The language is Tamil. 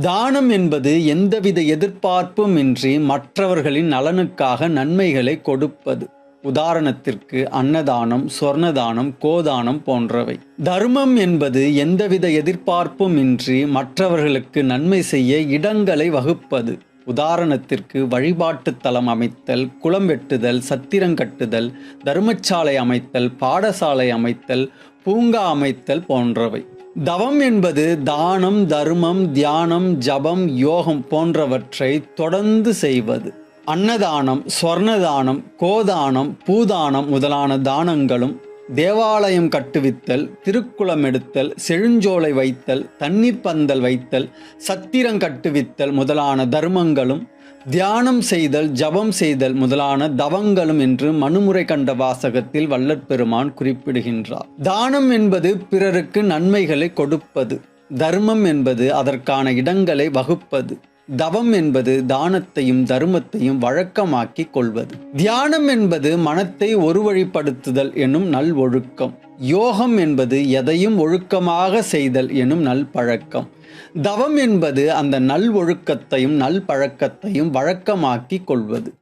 தானம் என்பது எந்தவித எதிர்பார்ப்பும் இன்றி மற்றவர்களின் நலனுக்காக நன்மைகளை கொடுப்பது. உதாரணத்திற்கு அன்னதானம் சொர்ணதானம் கோதானம் போன்றவை. தர்மம் என்பது எந்தவித எதிர்பார்ப்பும் இன்றி மற்றவர்களுக்கு நன்மை செய்ய இடங்களை வகுப்பது. உதாரணத்திற்கு வழிபாட்டு தலம் அமைத்தல் குளம் வெட்டுதல் சத்திரம் கட்டுதல் தர்மசாலை அமைத்தல் பாடசாலை அமைத்தல் பூங்கா அமைத்தல் போன்றவை. தவம் என்பது தானம் தர்மம் தியானம் ஜபம் யோகம் போன்றவற்றை தொடர்ந்து செய்வது. அன்னதானம் ஸ்வர்ணதானம் கோதானம் பூதானம் முதலான தானங்களும் தேவாலயம் கட்டுவித்தல் திருக்குளம் எடுத்தல் செழுஞ்சோலை வைத்தல் தண்ணீர் பந்தல் வைத்தல் சத்திரம் கட்டுவித்தல் முதலான தர்மங்களும் தியானம் செய்தல் ஜபம் செய்தல் முதலான தவங்களும் என்று மனுமுறை கண்ட வாசகத்தில் வல்லற்பெருமான் குறிப்பிடுகின்றார். தானம் என்பது பிறருக்கு நன்மைகளை கொடுப்பது தர்மம் என்பது அதற்கான இடங்களை வகுப்பது தவம் என்பது தானத்தையும் தர்மத்தையும் வழக்கமாக்கி கொள்வது. தியானம் என்பது மனத்தை ஒருவழிப்படுத்துதல் எனும் நல் ஒழுக்கம். யோகம் என்பது எதையும் ஒழுக்கமாக செய்தல் எனும் நல் பழக்கம். தவம் என்பது அந்த நல் ஒழுக்கத்தையும் நல் பழக்கத்தையும் வழக்கமாக்கி கொள்வது.